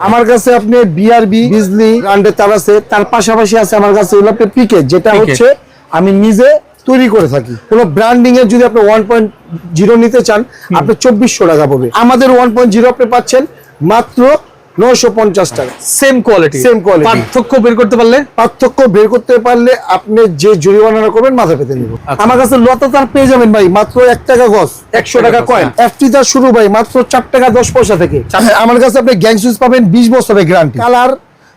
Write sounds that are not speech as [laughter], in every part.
আমার কাছে আপনি বিআরবি বিজলি ব্র্যান্ডের তার আছে তার পাশাপাশি আছে আমার কাছে হলো আপনি পিকে যেটা হচ্ছে আমি নিজে তৈরি করে থাকি। কোন ব্র্যান্ডিং এর যদি আপনি ওয়ান পয়েন্ট জিরো নিতে চান আপনি চব্বিশশো টাকা পড়বে। আমাদের ওয়ান পয়েন্ট জিরো আপনি পাচ্ছেন মাত্র নয়শো পঞ্চাশ টাকা। Same quality Same quality। পার্থক্য বের করতে পারলে? পার্থক্য বের করতে পারলে আপনি যে জরিমানা করবেন মাথা পেতে নিব। আচ্ছা। আমার কাছে লতা তার পেয়ে যাবেন ভাই মাত্র এক টাকা গজ একশো টাকা কয়েন হ্যাঁ। এফটি তার শুরু ভাই মাত্র চার টাকা দশ পয়সা থেকে। আমার কাছে আপনি গ্যাং সুইচ পাবেন বিশ বছরের গ্যারান্টি কালার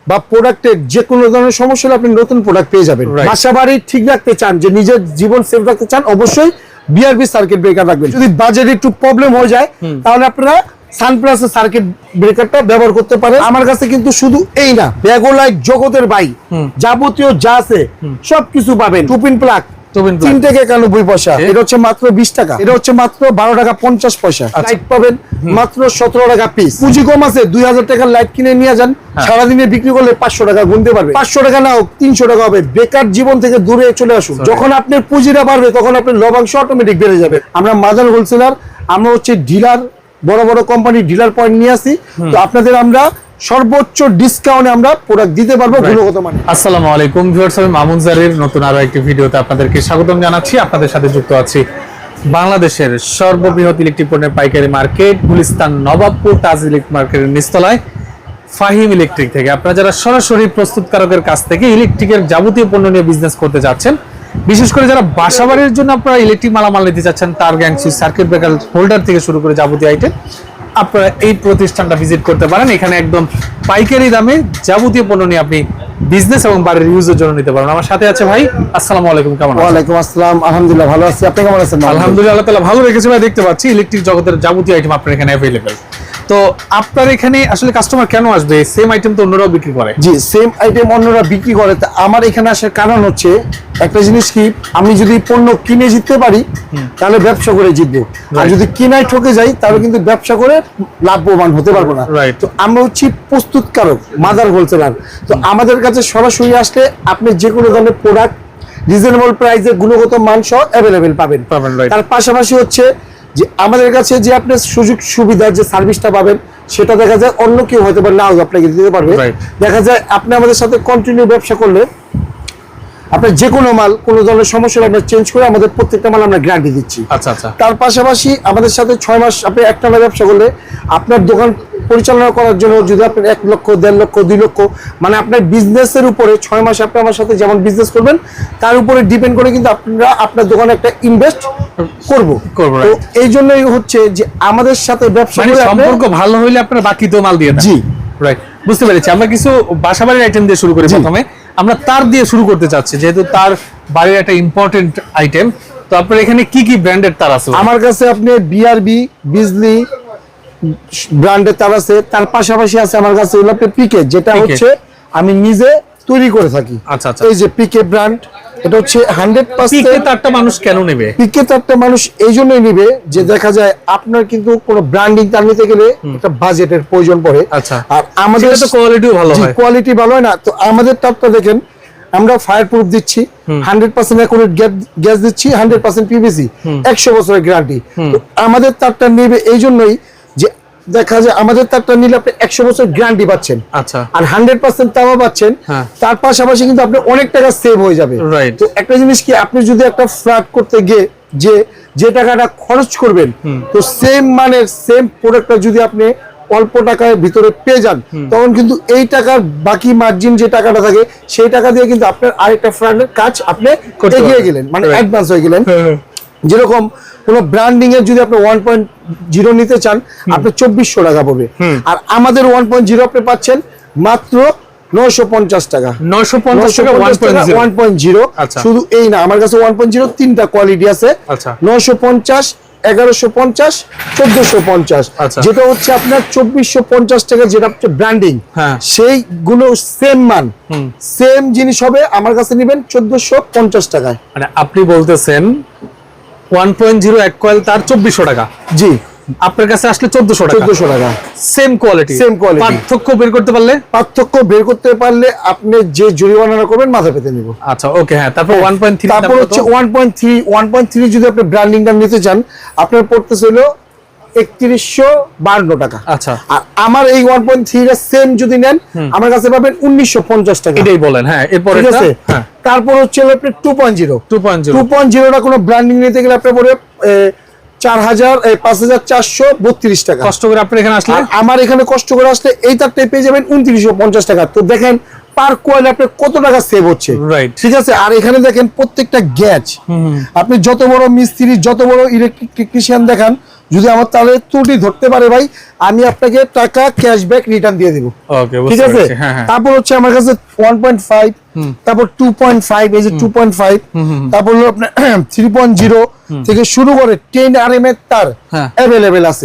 বা প্রোডাক্টের যে কোনো ধরনের সমস্যা হলে আপনি নতুন প্রোডাক্ট পেয়ে যাবেন। Right. বাসা বাড়ি ঠিক রাখতে চান যে নিজের জীবন সেফ রাখতে চান অবশ্যই বিআরবি সার্কিট ব্রেকার রাখবেন। যদি বাজেট একটু প্রবলেম হয়ে যায় তাহলে আপনারা সানপ্লাসের সার্কিট ব্রেকারটা ব্যবহার করতে পারেন। আমার কাছে কিন্তু শুধু এই না ব্যাগোলাইট জগতের বাই যাবতীয় যা আছে সবকিছু পাবেন। টুপিন। তিন থেকে একানব্বই পয়সা। এটা হচ্ছে মাত্র বিশ টাকা। এটা হচ্ছে মাত্র বারো টাকা পঞ্চাশ পয়সা। লাইট পাবেন মাত্র সতেরো টাকা পিস পুঁজি কম আছে দুই হাজার টাকার লাইট কিনে নিয়ে যান। সারাদিনে বিক্রি করলে পাঁচশো টাকা গুনতে পারবে। পাঁচশো টাকা না হোক তিনশো টাকা হবে। বেকার জীবন থেকে দূরে চলে আসুন। যখন আপনার পুঁজিটা বাড়বে তখন আপনার লভ্যাংশ অটোমেটিক বেড়ে যাবে। আমরা মাদার হোলসেলার আমরা হচ্ছে ডিলার বড় বড় কোম্পানি ডিলার পয়েন্ট নিয়ে আসি। তো আপনাদের আমরা সর্বোচ্চ ডিসকাউন্টে আমরা প্রোডাক্ট দিতে পারব গুণগত মানে আসসালামু আলাইকুম ভিউয়ার্স আমি মামুন জারির। নতুন আরও একটি ভিডিওতে আপনাদেরকে স্বাগতম জানাচ্ছি। আপনাদের সাথে যুক্ত আছি বাংলাদেশের সর্ববৃহৎ ইলেকট্রিক পণ্যের পাইকারি মার্কেট গুলিস্তান নবাবপুর তাজ ইলেকট্রিক মার্কেটের নিস্তলায় ফাহিম ইলেকট্রিক থেকে। আপনারা যারা সরাসরি প্রস্তুতকারকের কাছ থেকে ইলেকট্রিকের যাবতীয় পণ্য নিয়ে বিজনেস করতে যাচ্ছেন বিশেষ করে যারা বাসাবাড়ির জন্য আপনারা ইলেকট্রিক মালামাল নিতে চাচ্ছেন তার গ্যাংসি সার্কিট ব্রেকার হোল্ডার থেকে শুরু করে যাবতীয় আইটেম আপনারা এই প্রতিষ্ঠানটা ভিজিট করতে পারেন। এখানে একদম পাইকারি দামে যাবতীয় পণ্য নিয়ে আপনি বিজনেস এবং বাড়ির ইউজের জন্য নিতে পারেন। আমার সাথে আছে ভাই আসসালামু আলাইকুম কেমন ওয়ালাইকুম আসসালাম আলহামদুলিল্লাহ ভালো আছি। আপনি কেমন আছেন? আলহামদুলিল্লাহ আল্লাহ তাআলা ভালো রেখেছে ভাই দেখতে পাচ্ছি। ইলেকট্রিক জগতের যাবতীয় আইটেম আপনার এখানে অ্যাভেলেবেল তো আপনার এখানে আসলে কাস্টমার কেন আসবে? সেম আইটেম তো অন্যরাও বিক্রি করে। জি সেম আইটেম অন্যরা বিক্রি করে। তা আমার এখানে আসার কারণ হচ্ছে একটা জিনিস কি আমি যদি পণ্য কিনে জিততে পারি তাহলে ব্যবসা করে জিতবো। আর যদি কিনায় ঠকে যাই তাহলে কিন্তু ব্যবসা করে লাভবান হতে পারব না. তো আমরা হচ্ছি প্রস্তুতকারক মাদার হোলসেলার তো আমাদের কাছে সরাসরি আসলে আপনি যে কোনো ধরনের প্রোডাক্ট রিজনেবল প্রাইসে গুণগত মান সহ অ্যাভেলেবেল পাবেন. তার পাশাপাশি হচ্ছে যে আমাদের কাছে যে আপনার সুযোগ সুবিধা যে সার্ভিসটা পাবেন সেটা দেখা যায় অন্য কেউ হয়তো পারে নাও আপনাকে দিতে পারবে. দেখা যায় আপনি আমাদের সাথে কন্টিনিউ ব্যবসা করলে আপনার যে কোনো মাল কোনো ধরনের সমস্যা আমরা চেঞ্জ করে আমাদের প্রত্যেকটা মাল আমরা গ্যারান্টি দিচ্ছি। আচ্ছা আচ্ছা। তার পাশাপাশি আমাদের সাথে ছয় মাস আপনি একটানা ব্যবসা করলে আপনার দোকান পরিচালনা করার জন্য যদি আপনার এক লক্ষ দেড় লক্ষ দুই লক্ষ মানে আপনার বিজনেসের উপরে ছয় মাস আপনি আমার সাথে যেমন বিজনেস করবেন তার উপরে ডিপেন্ড করে কিন্তু আপনারা আপনার দোকানে একটা ইনভেস্ট করব। করব, তো এই জন্যই হচ্ছে যে আমাদের সাথে ব্যবসা মানে আপনি- সম্পর্ক ভালো হইলে আপনার বাকি তো মাল দিয়ে জি। রাইট বুঝতে পেরেছি। আমরা কিছু বাসাবাড়ির আইটেম দিয়ে শুরু করি প্রথমে। আমরা তার দিয়ে শুরু করতে চাচ্ছি যেহেতু তার বাড়ির একটা ইম্পর্টেন্ট আইটেম তো আপনার এখানে কি কি ব্র্যান্ডের তার আছে? আমার কাছে আপনি বিআরবি বিজলি ব্র্যান্ডের তার আছে। তার পাশাপাশি আছে আমার কাছে হলো পিকে যেটা হচ্ছে আমি নিজে তৈরি করে থাকি। আচ্ছা, আচ্ছা। এই যে পিকে ব্র্যান্ড এটা হচ্ছে হান্ড্রেড পিকে পার্সেন্ট তারটা মানুষ কেন নেবে? পিকে তারটা মানুষ এই জন্যই নিবে যে দেখা যায় আপনার কিন্তু কোনো ব্র্যান্ডিং তার নিতে গেলে একটা বাজেটের প্রয়োজন পড়ে। আচ্ছা। আর আমাদের তো কোয়ালিটিও ভালো হয়। কোয়ালিটি ভালো হয় না। তো আমাদের তারটা দেখেন আমরা ফায়ার প্রুফ দিচ্ছি হান্ড্রেড পার্সেন্ট অ্যাকুরেট গ্যাস দিচ্ছি হান্ড্রেড পার্সেন্ট পিভিসি একশো বছরের গ্যারান্টি তো আমাদের তারটা নেবে এই জন্যই দেখা যায় আমাদের তারটা নিলে আপনি একশো বছর গ্যারান্টি পাচ্ছেন। আচ্ছা। আর হান্ড্রেড পার্সেন্ট তামা পাচ্ছেন। হ্যাঁ। তার পাশাপাশি কিন্তু আপনি অনেক টাকা সেভ হয়ে যাবে। তো একটা জিনিস কি আপনি যদি একটা ফ্ল্যাট করতে গিয়ে যে যে টাকাটা খরচ করবেন তো সেম মানের সেম প্রোডাক্টটা যদি আপনি অল্প টাকার ভিতরে পেয়ে যান তখন কিন্তু এই টাকার বাকি মার্জিন যে টাকাটা থাকে সেই টাকা দিয়ে কিন্তু আপনার আরেকটা ফ্ল্যাটের কাজ আপনি এগিয়ে গেলেন মানে অ্যাডভান্স হয়ে গেলেন। যেরকম কোনো ব্র্যান্ডিং এর যদি আপনি ওয়ান পয়েন্ট জিরো নিতে চান আপনি চব্বিশশো টাকা পাবে আর আমাদের ওয়ান পয়েন্ট জিরো আপনি পাচ্ছেন মাত্র নয়শো পঞ্চাশ টাকা। নয়শো পঞ্চাশ টাকা ওয়ান পয়েন্ট জিরো আচ্ছা। শুধু এই না আমার কাছে ওয়ান পয়েন্ট জিরো তিনটা কোয়ালিটি আছে। আচ্ছা। নয়শো পঞ্চাশ এগারোশো পঞ্চাশ চোদ্দশো পঞ্চাশ। আচ্ছা। যেটা হচ্ছে আপনার চব্বিশশো পঞ্চাশ টাকা যেটা হচ্ছে ব্র্যান্ডিং হ্যাঁ। সেই গুলো সেম মান সেম জিনিস হবে আমার কাছে নেবেন চোদ্দশো পঞ্চাশ টাকায়। মানে আপনি বলতেছেন ওয়ান পয়েন্ট জিরো এক কয়েল তার চব্বিশশো টাকা। জি। আপনার কাছে আসলে চোদ্দশো টাকা। চোদ্দশো টাকা। সেম কোয়ালিটি সেম কোয়ালিটি পার্থক্য বের করতে পারলে? পার্থক্য বের করতে পারলে আপনি যে জরিমানা করবেন মাথা পেতে নিব। আচ্ছা ওকে হ্যাঁ তারপর ওয়ান পয়েন্ট থ্রি তারপর হচ্ছে one point three one point three যদি আপনি ব্র্যান্ডিংটা নিতে চান আপনার পড়তেছিল একত্রিশশো টাকা। আচ্ছা। আর আমার এই ওয়ান পয়েন্ট থ্রিটা সেম যদি নেন আমার কাছে পাবেন উনিশশো পঞ্চাশ টাকা। এটাই বলেন হ্যাঁ এরপরে ঠিক আছে? হ্যাঁ। তারপর হচ্ছে হলো আপনার two point zero two point two point জিরোটা কোনো ব্র্যান্ডিং নিতে গেলে আপনার পড়বে চার হাজার পাঁচ হাজার চারশো বত্রিশ টাকা। কষ্ট করে আপনি এখানে আসলে? আমার এখানে কষ্ট করে আসলে এই তারটাই পেয়ে যাবেন উনত্রিশশো পঞ্চাশ টাকা। তো দেখেন পার কোয়েল আপনার কত টাকা সেভ হচ্ছে. ঠিক আছে? আর এখানে দেখেন প্রত্যেকটা গ্যাচ আপনি যত বড় মিস্ত্রি যত বড় ইলেকট্রিক টেকনিশিয়ান দেখান যদি আমার তাহলে ত্রুটি ধরতে পারে ভাই আমি আপনাকে টাকা ক্যাশব্যাক রিটার্ন দিয়ে দিব। ঠিক আছে? হ্যাঁ হ্যাঁ। তারপর হচ্ছে আমার কাছে ওয়ান পয়েন্ট ফাইভ তারপর টু পয়েন্ট ফাইভ এই যে টু পয়েন্ট ফাইভ তারপর হলো আপনার থ্রি পয়েন্ট জিরো থেকে শুরু করে টেন আর এম এর তার হ্যাঁ। অ্যাভেলেবেল আছে।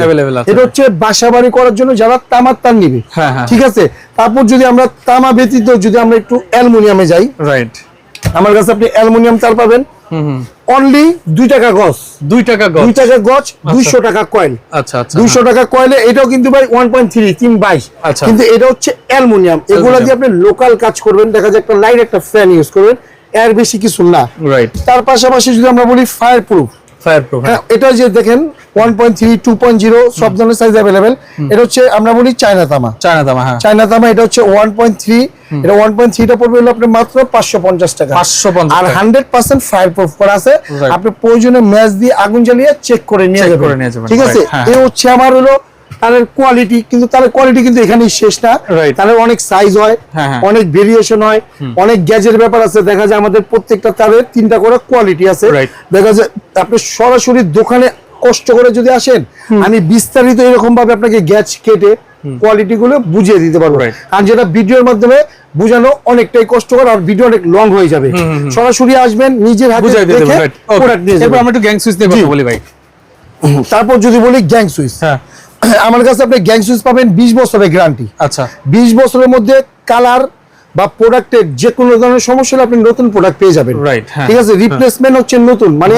এটা হচ্ছে বাসা বাড়ি করার জন্য যারা তামার তার নিবে। হ্যাঁ, হ্যাঁ। ঠিক আছে? তারপর যদি আমরা তামা ব্যতীত যদি আমরা একটু অ্যালুমিনিয়ামে যাই রাইট আমার কাছে আপনি অ্যালুমিনিয়াম তার পাবেন। অনলি দুই টাকা গজ দুই টাকা গজ দুই টাকা গজ দুইশো টাকা কয়েল আচ্ছা আচ্ছা। দুইশো টাকা কয়েলে এটাও কিন্তু ভাই ওয়ান পয়েন্ট থ্রি তিন বাইশ। আচ্ছা। কিন্তু এটা হচ্ছে অ্যালমোনিয়াম। এগুলো দিয়ে আপনি লোকাল কাজ করবেন। দেখা যায় একটা লাইট একটা ফ্যান ইউজ করবেন। এর বেশি কিছু না। রাইট তার পাশাপাশি যদি আমরা বলি ফায়ার প্রুফ এটা যে দেখেন one point three two point zero সব ধরনের সাইজ অ্যাভেলেবেল এটা হচ্ছে আমরা বলি চায়না তামা চায়না তামা হ্যাঁ। চায়না তামা এটা হচ্ছে ওয়ান পয়েন্ট থ্রি এটা ওয়ান পয়েন্ট থ্রিটা পড়বে হলো আপনার মাত্র পাঁচশো পঞ্চাশ টাকা। 550 আর। হান্ড্রেড পার্সেন্ট ফায়ার প্রুফ করা আছে। আপনি প্রয়োজনে ম্যাচ দিয়ে আগুন জ্বালিয়ে চেক করে নিয়ে যাবেন। ঠিক আছে? হ্যাঁ, এ হচ্ছে আমার হলো তারের কোয়ালিটি কিন্তু তাদের কোয়ালিটি কিন্তু এখানেই শেষ না. তারের অনেক সাইজ হয় হ্যাঁ, হ্যাঁ। অনেক ভেরিয়েশন হয় অনেক গ্যাজের ব্যাপার আছে। দেখা যায় আমাদের প্রত্যেকটা তারের তিনটা করে কোয়ালিটি আছে। দেখা যায় আপনি সরাসরি দোকানে কষ্ট করে যদি আসেন আমি বিস্তারিত এরকম ভাবে আপনাকে গ্যাস কেটে কোয়ালিটি গুলো বুঝিয়ে দিতে পারব. আর যেটা ভিডিওর মাধ্যমে বুঝানো অনেকটাই কষ্টকর আর ভিডিও অনেক লং হয়ে যাবে। সরাসরি আসবেন নিজের হাতে দেখে আমরা একটু গ্যাং সুইচ নিয়ে কথা বলি ভাই। তারপর যদি বলি গ্যাং সুইচ হ্যাঁ। [coughs] আমার কাছে আপনি গ্যাং সুইচ পাবেন বিশ বছরের গ্যারান্টি। আচ্ছা। বিশ বছরের মধ্যে কালার বা প্রোডাক্টের যে কোনো ধরনের সমস্যা হলে আপনি নতুন প্রোডাক্ট পেয়ে যাবেন। হ্যাঁ। ঠিক আছে? রিপ্লেসমেন্ট হচ্ছে নতুন। মানে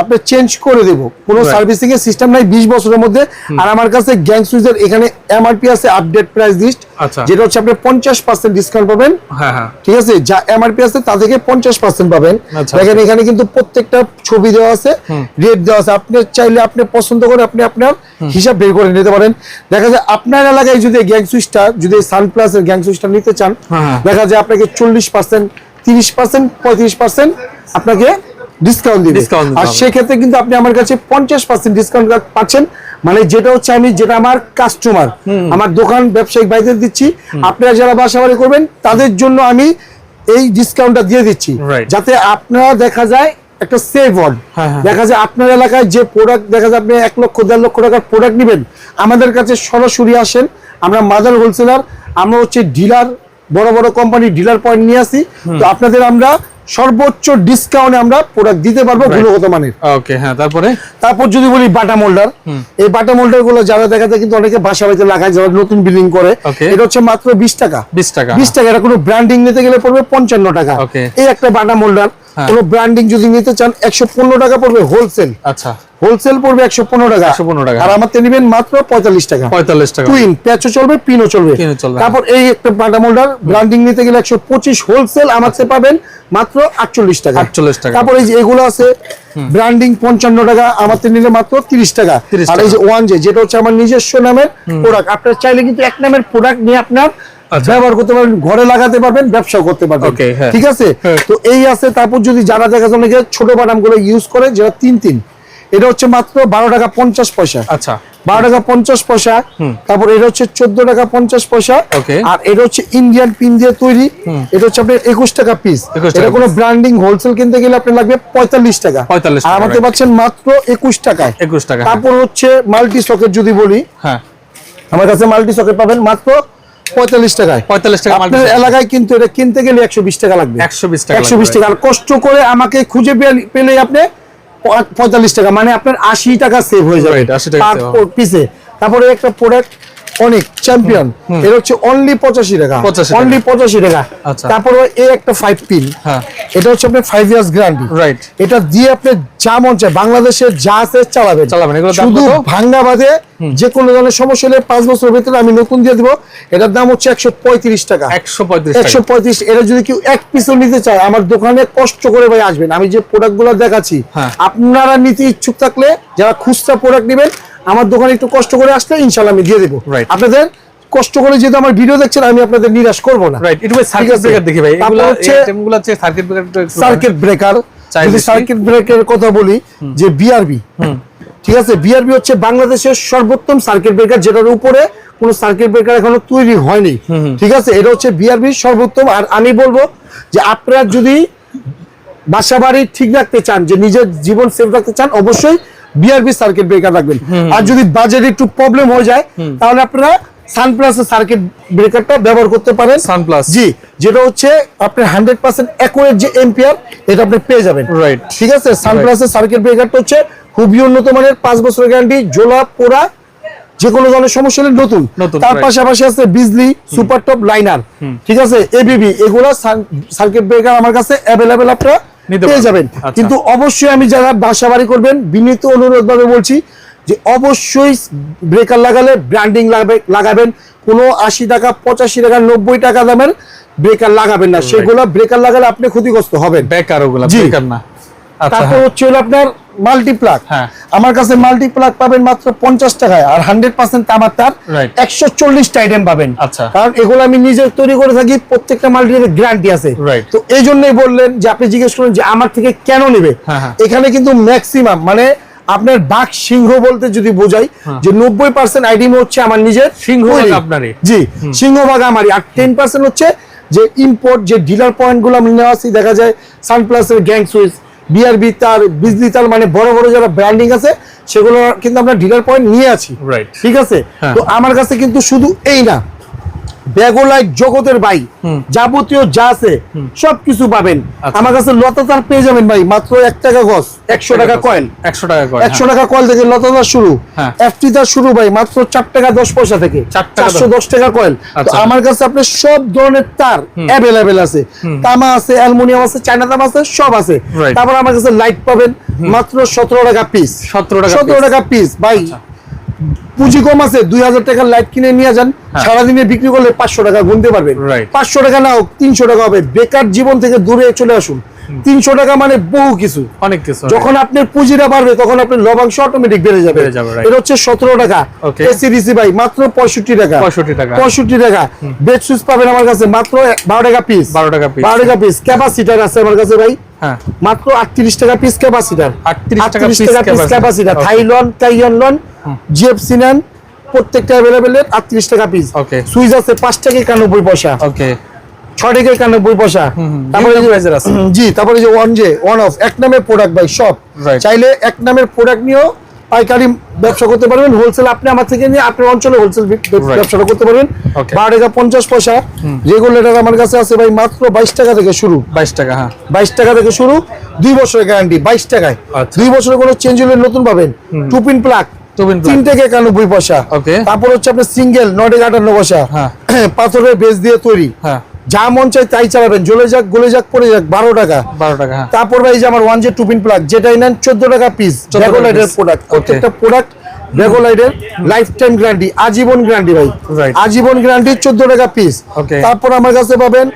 আপনি চেঞ্জ করে দেব। কোনো সার্ভিসিং এর সিস্টেম নাই বিশ বছরের মধ্যে। আর আমার কাছে গ্যাং সুইচের এখানে এমআরপি আছে আপডেট প্রাইস লিস্ট। যেটা হচ্ছে আপনি পঞ্চাশ পার্সেন্ট ডিসকাউন্ট পাবেন। হ্যাঁ হ্যাঁ। ঠিক আছে? যা এমআরপি আছে তা থেকে পঞ্চাশ পার্সেন্ট পাবেন। আচ্ছা। দেখেন এখানে কিন্তু প্রত্যেকটা ছবি দেওয়া আছে রেট দেওয়া আছে। আপনি চাইলে আপনি পছন্দ করে আপনি আপনার হিসাব বের করে নিতে পারেন। দেখা যায় আপনার এলাকায় যদি গ্যাং সুইচটা যদি সানপ্লাস এর গ্যাং সুইচটা নিতে চান হ্যাঁ, হ্যাঁ। দেখা যায় আপনাকে চল্লিশ পার্সেন্ট তিরিশ পার্সেন্ট পঁয়ত্রিশ পার্সেন্ট আপনাকে ডিসকাউন্ট দিবে। আর সেক্ষেত্রে কিন্তু আপনি আমার কাছে পঞ্চাশ পার্সেন্ট ডিসকাউন্ট পাচ্ছেন। মানে যেটা হচ্ছে আমি যেটা আমার কাস্টমার আমার দোকান ব্যবসায়িক বাইদের দিচ্ছি। আপনারা যারা বাসা বাড়ি করবেন তাদের জন্য আমি এই ডিসকাউন্টটা দিয়ে দিচ্ছি। যাতে আপনারা দেখা যায় একটা সেভ ওয়ার্ড হ্যাঁ, হ্যাঁ। দেখা যায় আপনার এলাকায় যে প্রোডাক্ট দেখা যায় আপনি এক লক্ষ দেড় লক্ষ টাকার প্রোডাক্ট নেবেন আমাদের কাছে সরাসরি আসেন। আমরা মাদার হোলসেলার আমরা হচ্ছে ডিলার বড় বড় কোম্পানি ডিলার পয়েন্ট নিয়ে আসি। তো আপনাদের আমরা সর্বোচ্চ ডিসকাউন্টে আমরা প্রোডাক্ট দিতে পারব গুণগত মানের ওকে হ্যাঁ তারপরে তারপর যদি বলি বাটা মোল্ডার এই বাটা মোল্ডারগুলো যারা দেখা যায় কিন্তু অনেকে বাসা বাড়িতে লাগায় যারা নতুন বিল্ডিং করে. এটা হচ্ছে মাত্র বিশ টাকা 20 টাকা, বিশ টাকা এটা কোনো ব্র্যান্ডিং নিতে গেলে পড়বে পঞ্চান্ন টাকা. এই একটা বাটা মোল্ডার হ্যাঁ। কোনো ব্র্যান্ডিং যদি নিতে চান একশো পনেরো টাকা পড়বে হোলসেল আচ্ছা। হোলসেল পড়বে একশো পনেরো টাকা। 115 টাকা। আর আমার নিবেন মাত্র পঁয়তাল্লিশ টাকা। পঁয়তাল্লিশ টাকা। টুইন প্যাচও চলবে পিনও চলবে। চলবে, তারপর এই একটা বাটা মোল্ডার ব্র্যান্ডিং নিতে গেলে একশো পঁচিশ হোলসেল আমাকে পাবেন মাত্র আটচল্লিশ টাকা। 48 টাকা। তারপর এই যে এগুলো আছে ব্র্যান্ডিং পঞ্চান্ন টাকা আমার নিলে মাত্র তিরিশ টাকা। আর এই যে ওয়ান জে যেটা হচ্ছে আমার নিজস্ব নামের প্রোডাক্ট আপনার চাইলে কিন্তু এক নামের প্রোডাক্ট নিয়ে আপনার। ব্যবহার করতে পারবেন ঘরে লাগাতে পারবেন ব্যবসা করতে পারবেন। হ্যাঁ। ঠিক আছে? হ্যাঁ। তো এই আছে তারপর যদি যারা দেখা অনেকে ছোট বাদামগুলো ইউজ করে যেটা তিন তিন এটা হচ্ছে মাত্র বারো টাকা পঞ্চাশ পয়সা। আচ্ছা। বারো টাকা পঞ্চাশ পয়সা তারপর এটা হচ্ছে চোদ্দ টাকা পঞ্চাশ পয়সা আর এটা হচ্ছে ইন্ডিয়ান পিন দিয়ে তৈরি। এটা হচ্ছে আপনার একুশ টাকা পিস এটা কোনো ব্র্যান্ডিং হোলসেল কিনতে গেলে আপনার লাগবে পঁয়তাল্লিশ টাকা। 45 টাকা, আর right. পাচ্ছেন মাত্র একুশ টাকায়। 21 টাকা। তারপর হচ্ছে মাল্টি সকেট যদি বলি হ্যাঁ। আমার কাছে মাল্টি সকেট পাবেন মাত্র পঁয়তাল্লিশ টাকায়। 45 টাকা আপনার এলাকায় কিন্তু এটা কিনতে গেলে একশো বিশ টাকা লাগবে। 120 টাকা একশো বিশ টাকা। আর কষ্ট করে আমাকে খুঁজে পেলে- আপনি পঁয়তাল্লিশ টাকা। মানে আপনার আশি টাকা সেভ হয়ে যাবে Right, 80 টাকা পার save হবে। পিসে তারপরে একটা প্রোডাক্ট অনেক চ্যাম্পিয়ন এটা হচ্ছে অনলি পঁচাশি টাকা। 85 অনলি পঁচাশি টাকা। আচ্ছা। তারপরে এই একটা ফাইভ পিন হ্যাঁ। এটা হচ্ছে আপনার ফাইভ ইয়ার্স গ্যারান্টি Right. এটা দিয়ে আপনি যা মন চায় বাংলাদেশের যা আছে চালাবেন। চালাবেন। শুধু ভাঙ্গা বাদে যে কোনো ধরনের সমস্যা হলে পাঁচ বছরের ভিতরে আমি নতুন দিয়ে দিব। এটার দাম হচ্ছে একশো পঁয়ত্রিশ টাকা। একশো পঁয়ত্রিশ একশো পঁয়ত্রিশ এটা যদি কেউ এক পিসও নিতে চায় আমার দোকানে কষ্ট করে ভাই আসবেন। আমি যে প্রোডাক্টগুলো দেখাচ্ছি হ্যাঁ। আপনারা নিতে ইচ্ছুক থাকলে যারা খুচরা প্রোডাক্ট নেবেন আমার দোকানে একটু কষ্ট করে আসলে ইনশাল্লাহ আমি দিয়ে দেবো. আপনাদের কষ্ট করে যেহেতু আমার ভিডিও দেখছেন আমি আপনাদের নিরাশ করব না। রাইট এটা সার্কিট। ব্রেকার দেখি ভাই। তারপর এগুলো হচ্ছে- সার্কিট ব্রেকার সার্কিট ব্রেকার চাইলে যদি সার্কিট ব্রেকারের কথা বলি যে বিআরবি হুম। ঠিক আছে বিআরবি হচ্ছে বাংলাদেশের সর্বোত্তম সার্কিট ব্রেকার যেটার উপরে কোনো সার্কিট ব্রেকার এখনও তৈরি হয়নি। ঠিক আছে এটা হচ্ছে বিআরবি সর্বোত্তম। আর আমি বলব যে আপনার যদি বাসা বাড়ি ঠিক রাখতে চান যে নিজের জীবন সেফ রাখতে চান অবশ্যই বিআরবি সার্কিট ব্রেকার রাখবেন। আর যদি বাজেট একটু প্রবলেম হয়ে যায় তাহলে আপনারা সানপ্লাসের সার্কিট ব্রেকারটা ব্যবহার করতে পারেন। Sunplus। জি যেটা হচ্ছে আপনার হান্ড্রেড পার্সেন্ট অ্যাকুরেট যে এম্পিয়ার এটা আপনি পেয়ে যাবেন। Right. ঠিক আছে? সানপ্লাসের সার্কিট ব্রেকারটা হচ্ছে খুবই উন্নত মানের পাঁচ বছরের গ্যারান্টি জোলা পোড়া যে কোনো ধরনের সমস্যা হলে নতুন। নতুন, তার পাশাপাশি আছে বিজলি সুপার টপ লাইনার ঠিক আছে? এবিবি এগুলো সার্কিট ব্রেকার আমার কাছে অ্যাভেলেবেল আপনারা পেয়ে যাবেন। আচ্ছা। কিন্তু অবশ্যই আমি যারা বাসা বাড়ি করবেন বিনীত অনুরোধ ভাবে বলছি যে অবশ্যই ব্রেকার লাগালে ব্র্যান্ডিং লাগাবেন। কোনো আশি টাকা পঁচাশি টাকা নব্বই টাকা দামের ব্রেকার লাগাবেন না। সেগুলো ব্রেকার লাগালে আপনি ক্ষতিগ্রস্ত হবেন। বেকার ওগুলো বেকার না। আচ্ছা তারপর হ্যাঁ। হচ্ছে আপনার মাল্টিপ্লাক হ্যাঁ। আমার কাছে মাল্টিপ্লাক পাবেন মাত্র পঞ্চাশ টাকায় আর হান্ড্রেড পার্সেন্ট তামার তার একশো চল্লিশটা আইটেম পাবেন। আচ্ছা। কারণ এগুলো আমি নিজে তৈরি করে থাকি প্রত্যেকটা মাল্টিপ্লাক গ্যারান্টি আছে। তো এই জন্যই বললেন যে আপনি জিজ্ঞেস করেন যে আমার থেকে কেন নেবে? হ্যাঁ। এখানে কিন্তু ম্যাক্সিমাম মানে আপনার বাঘ সিংহ বলতে যদি বোঝাই যে নব্বই পার্সেন্ট আইটেম হচ্ছে আমার নিজের। আপনারই। জি সিংহভাগ আমারই আর টেন পার্সেন্ট হচ্ছে যে ইম্পোর্ট যে ডিলার পয়েন্টগুলো আমি নেওয়া আছি দেখা যায় সানপ্লাসের গ্যাং সুইচ বিআরবি তার বিজলি তার মানে বড় বড় যারা ব্র্যান্ডিং আছে সেগুলো কিন্তু আমরা ডিলার পয়েন্ট নিয়ে আছি. ঠিক আছে হ্যাঁ। তো আমার কাছে কিন্তু শুধু এই না ব্যাগোলাইট জগতের ভাই যাবতীয় যা আছে সবকিছু পাবেন। আচ্ছা। আমার কাছে লতাতার পেয়ে যাবেন ভাই মাত্র এক টাকা গজ একশো টাকা কয়েল একশো টাকা একশো টাকা কয়েল থেকে লতাদার শুরু হ্যাঁ। এফটি তার শুরু ভাই মাত্র চার টাকা দশ পয়সা থেকে। চারশো দশ টাকা কয়েল আচ্ছা। আমার কাছে আপনার সব ধরনের তার অ্যাভেলেবেল আছে। তামা আছে অ্যালুমিনিয়াম আছে চায়না তামা আছে সব আছে। তারপর আমার কাছে লাইট পাবেন মাত্র সতেরো টাকা পিস 17 টাকা সতেরো টাকা পিস ভাই। পুঁজি কম আছে দুই হাজার টাকার লাইট কিনে নিয়ে যান হ্যাঁ। সারাদিনে বিক্রি করলে পাঁচশো টাকা গুনতে পারবেন। পাঁচশো টাকা না হোক তিনশো টাকা হবে। বেকার জীবন থেকে দূরে চলে আসুন। তিনশো টাকা মানে বহু কিছু। অনেক কিছু যখন আপনার পুঁজিটা বাড়বে তখন আপনার লভ্যাংশ অটোমেটিক বেড়ে যাবে. এটা হচ্ছে সতেরো টাকা। Okay. এসিডিসি ভাই মাত্র পঁয়ষট্টি টাকা। 65 টাকা। পঁয়ষট্টি টাকা। বেড সুইচ পাবেন আমার কাছে মাত্র বারো টাকা পিস 12 টাকা piece। বারো টাকা পিস ক্যাপাসিটার আছে আমার কাছে ভাই। হ্যাঁ। মাত্র আটত্রিশ টাকা পিস ক্যাপাসিটার 38 টাকা পিস ক্যাপাসিটার থাইলন টাইয়ন লন জিএফসি নেন প্রত্যেকটা অ্যাভেলেবেল আটত্রিশ টাকা পিস Okay. সুইচ আছে পাঁচ টাকা একানব্বই পয়সা। ওকে ছয় টাকা একানব্বই পয়সা। তারপরে। জি তারপরে যে ওয়ান জে ওয়ান অফ এক নামের প্রোডাক্ট ভাই সব চাইলে এক নামের প্রোডাক্ট নিয়েও পাইকারি ব্যবসা করতে পারবেন। হোলসেল আপনি আমার থেকে নিয়ে আপনার অঞ্চলে হোলসেল ব্যবসাটা করতে পারবেন. বারো টাকা পঞ্চাশ পয়সা। রেগুলেটার আমার কাছে আছে ভাই মাত্র বাইশ টাকা থেকে শুরু। বাইশ টাকা হ্যাঁ। বাইশ টাকা থেকে শুরু। দুই বছরের গ্যারান্টি বাইশ টাকায়। আচ্ছা। দুই বছরের কোনো চেঞ্জ হলে নতুন পাবেন। Two pin plug Tupin plug। তিন থেকে একানব্বই পয়সা। তারপর হচ্ছে আপনার সিঙ্গেল নয় টাকা আটান্ন পয়সা। [clears throat] পাথরের বেস দিয়ে তৈরি। যা মন চাই তাই চালাবেন। জ্বলে যাক গলে যাক পড়ে যাক বারো টাকা। বারো টাকা তারপর ভাই যে আমার ওয়ান জে টুপিন প্লাগ যেটাই নেন চোদ্দ টাকা পিস 14 টাকা ব্যাগোলাইটের piece। প্রোডাক্ট. প্রত্যেকটা প্রোডাক্ট ব্যাগোলাইটের লাইফ টাইম গ্যারান্টি আজীবন গ্যারান্টি ভাই। আজীবন গ্যারান্টি চোদ্দ টাকা পিস. তারপর আমার কাছে পাবেন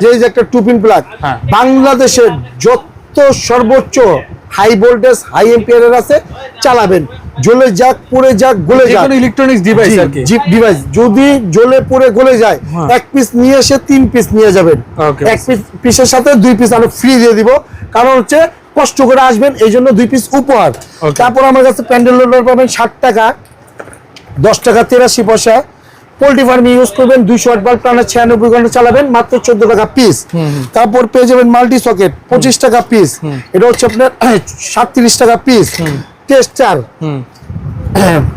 যে একটা প্লাগ হ্যাঁ। বাংলাদেশের যত সর্বোচ্চ হাই ভোল্টেজ হাই এম্পিয়ারের আছে চালাবেন। জ্বলে যাক পড়ে যাক গলে যাক। ইলেকট্রনিক্স ডিভাইস আর কি। ডিভাইস যদি জ্বলে পড়ে গলে যায় হ্যাঁ। এক পিস নিয়ে এসে তিন পিস নিয়ে যাবেন। এক পিস পিসের সাথে দুই পিস আমি ফ্রি দিয়ে দিব। কারণ হচ্ছে কষ্ট করে আসবেন এই জন্য দুই পিস উপহার। তারপর আমার কাছে প্যান্ডেল লোডার পাবেন ষাট টাকা দশ টাকা তেরাশি পয়সা। পোল্ট্রি ফার্মে ইউজ করবেন দুইশো আট বাল্ব টানা ছিয়ানব্বই ঘণ্টা চালাবেন মাত্র চোদ্দ টাকা পিস তারপর পেয়ে যাবেন মাল্টি সকেট পঁচিশ টাকা পিস এটা হচ্ছে আপনার [coughs] সাতত্রিশ টাকা piece tester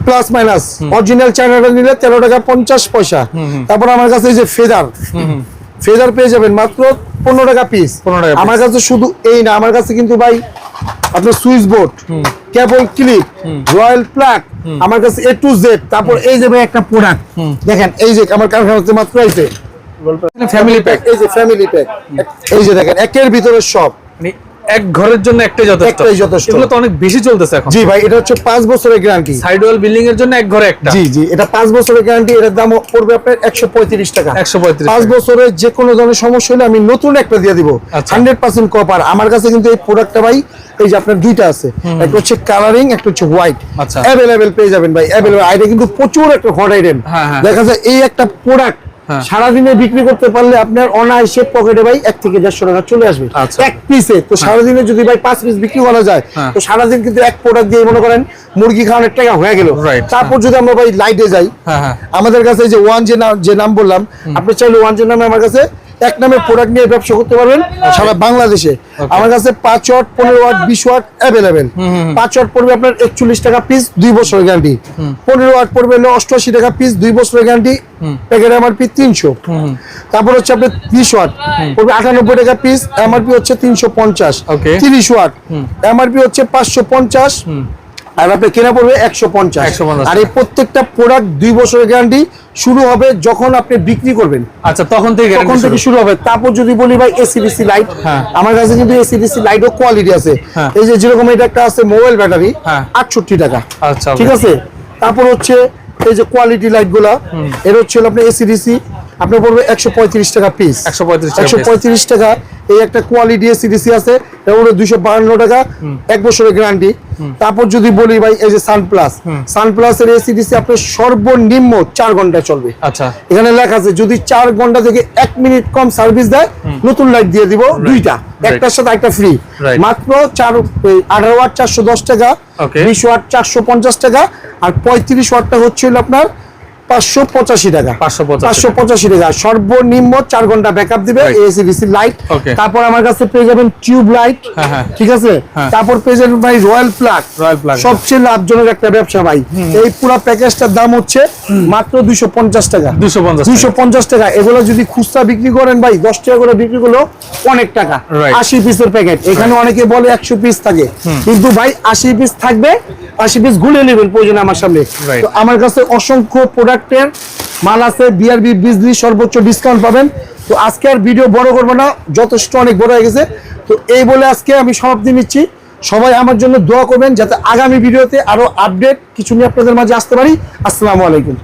plus minus original চায়নাটা নিলে তেরো টাকা পঞ্চাশ পয়সা। তারপর আমার কাছে এই যে ফেদার ফেদার পেয়ে যাবেন মাত্র পনেরো টাকা পিস 15 টাকা আমার কাছে শুধু এই না আমার কাছে কিন্তু ভাই আপনার switchboard cable clip royal plug আমার কাছে এ টু জেড তারপর এই যে ভাই একটা প্রোডাক্ট দেখেন এই যে আমার কারখানাতে মাত্র আইছে ফ্যামিলি প্যাক এই যে ফ্যামিলি প্যাক এই যে দেখেন একের ভিতরে সব। মানে এক ঘরের জন্য একটাই যথেষ্ট। একটাই যথেষ্ট। এগুলো তো অনেক বেশি চলতেছে এখন। জি ভাই এটা হচ্ছে পাঁচ বছরের গ্যারান্টি সাইড ওয়াল বিল্ডিং এর জন্য এক ঘরে একটা। জি জি এটা পাঁচ বছরের গ্যারান্টি এটার দাম পড়বে আপনার একশো পঁয়ত্রিশ টাকা। একশো পঁয়ত্রিশ পাঁচ বছরে যে কোনো ধরনের সমস্যা হলে আমি নতুন একটা দিয়ে দিব। আচ্ছা। হান্ড্রেড পার্সেন্ট কপার আমার কাছে কিন্তু এই প্রোডাক্টটা ভাই এই যে আপনার দুইটা আছে। একটা হচ্ছে কালারিং একটা হচ্ছে হোয়াইট আচ্ছা। অ্যাভেলেবেল পেয়ে যাবেন ভাই অ্যাভেলেবেল এটা কিন্তু প্রচুর একটা হট আইটেম হ্যাঁ, হ্যাঁ। দেখা যায় এই একটা প্রোডাক্ট হ্যাঁ। সারাদিনে বিক্রি করতে পারলে আপনার অনায়াসে পকেটে ভাই এক থেকে দেড়শো টাকা চলে আসবে। আচ্ছা। এক পিসে তো সারাদিনে যদি ভাই পাঁচ পিস বিক্রি করা যায় হ্যাঁ। তো সারাদিন কিন্তু এক প্রোডাক্ট দিয়ে মনে করেন মুরগি খাওয়ানোর টাকা হয়ে গেল। তারপর যদি আমরা ভাই লাইটে যাই হ্যাঁ হ্যাঁ। আমাদের কাছে যে ওয়ান যে নাম যে নাম বললাম আপনি চাইলে ওয়ান যে নামে আমার কাছে এক নামে প্রোডাক্ট নিয়ে ব্যবসা করতে পারবেন সারা বাংলাদেশে। আমার কাছে পাঁচ ওয়াট পনেরো ওয়াট বিশ ওয়াট অ্যাভেলেবেল পাঁচ ওয়াট পড়বে আপনার একচল্লিশ টাকা পিস দুই বছরের গ্যারান্টি পনেরো ওয়াট পড়বে হলো অষ্টআশি টাকা পিস দুই বছরের গ্যারান্টি প্যাকেট এমআরপি তিনশো। তারপর হচ্ছে আপনার ত্রিশ ওয়াট। পড়বে আটানব্বই টাকা পিস এমআরপি হচ্ছে তিনশো পঞ্চাশ. তিরিশ ওয়াট। এমআরপি হচ্ছে পাঁচশো পঞ্চাশ। আর আপনার কেনা পড়বে একশো পঞ্চাশ। 150 আর এই প্রত্যেকটা প্রোডাক্ট দুই বছরের গ্যারান্টি শুরু হবে যখন আপনি বিক্রি করবেন। আচ্ছা তখন থেকে তখন থেকে শুরু। হবে। তারপর যদি বলি ভাই এসিডিসি লাইট হ্যাঁ। আমার কাছে কিন্তু এসিডিসি লাইটও কোয়ালিটি আছে। হ্যাঁ। এই যে যেরকম এটা একটা আছে মোবাইল ব্যাটারি। আটষট্টি টাকা। আচ্ছা, ঠিক আছে? তারপর হচ্ছে এই যে কোয়ালিটি লাইটগুলা এর হচ্ছে আপনার এসিডিসি আপনার পড়বে একশো পঁয়ত্রিশ টাকা পিস 135 টাকা একশো পঁয়ত্রিশ টাকা। এই একটা কোয়ালিটি এসিডিসি আছে দুইশো বাহান্ন টাকা এক বছরের গ্যারান্টি তারপর যদি বলি ভাই এই যে সানপ্লাস সানপ্লাস এর এসিডিসি আপনার সর্বনিম্ন চার ঘণ্টা চলবে। আচ্ছা। এখানে লেখা আছে যদি চার ঘণ্টা থেকে এক মিনিট কম সার্ভিস দেয় নতুন লাইট দিয়ে দিব দুইটা। একটার সাথে একটা ফ্রি মাত্র চার আঠারো ওয়াট চারশো দশ টাকা. বিশ ওয়াট চারশো পঞ্চাশ টাকা আর পঁয়ত্রিশ ওয়াটটা হচ্ছে হলো আপনার পাঁচশো পঁচাশি টাকা। 585 পাঁচশো পঁচাশি টাকা। সর্বনিম্ন চার ঘণ্টা ব্যাকআপ দিবে Right. এসিডিসি লাইট তারপর আমার কাছে পেয়ে যাবেন টিউব লাইট হ্যাঁ, হ্যাঁ। ঠিক আছে? হ্যাঁ। তারপর পেয়ে যাবেন ভাই রয়্যাল প্লাগ সবচেয়ে লাভজনক একটা ব্যবসা ভাই। এই পুরো প্যাকেজটার দাম হচ্ছে মাত্র দুইশো পঞ্চাশ টাকা। 250 দুইশো পঞ্চাশ টাকা। এগুলো যদি খুচরা বিক্রি করেন ভাই দশ টাকা করে বিক্রি করলেও অনেক টাকা. আশি পিসের প্যাকেট এখানে অনেকে বলে একশো পিস থাকে। কিন্তু ভাই আশি পিস থাকবে আশি পিস ঘুরে নেবেন প্রয়োজন আমার সামনে। তো আমার কাছে অসংখ্য প্রোডাক্টের মাল আছে বিআরবি বিজলি সর্বোচ্চ ডিসকাউন্ট পাবেন। তো আজকে আর ভিডিও বড় করব না, যথেষ্ট অনেক বড় হয়ে গেছে। তো এই বলে আজকে আমি সমাপ্তি নিচ্ছি। সবাই আমার জন্য দোয়া করবেন, যাতে আগামী ভিডিওতে আরও আপডেট কিছু নিয়ে আপনাদের মাঝে আসতে পারি। আসসালামু আলাইকুম।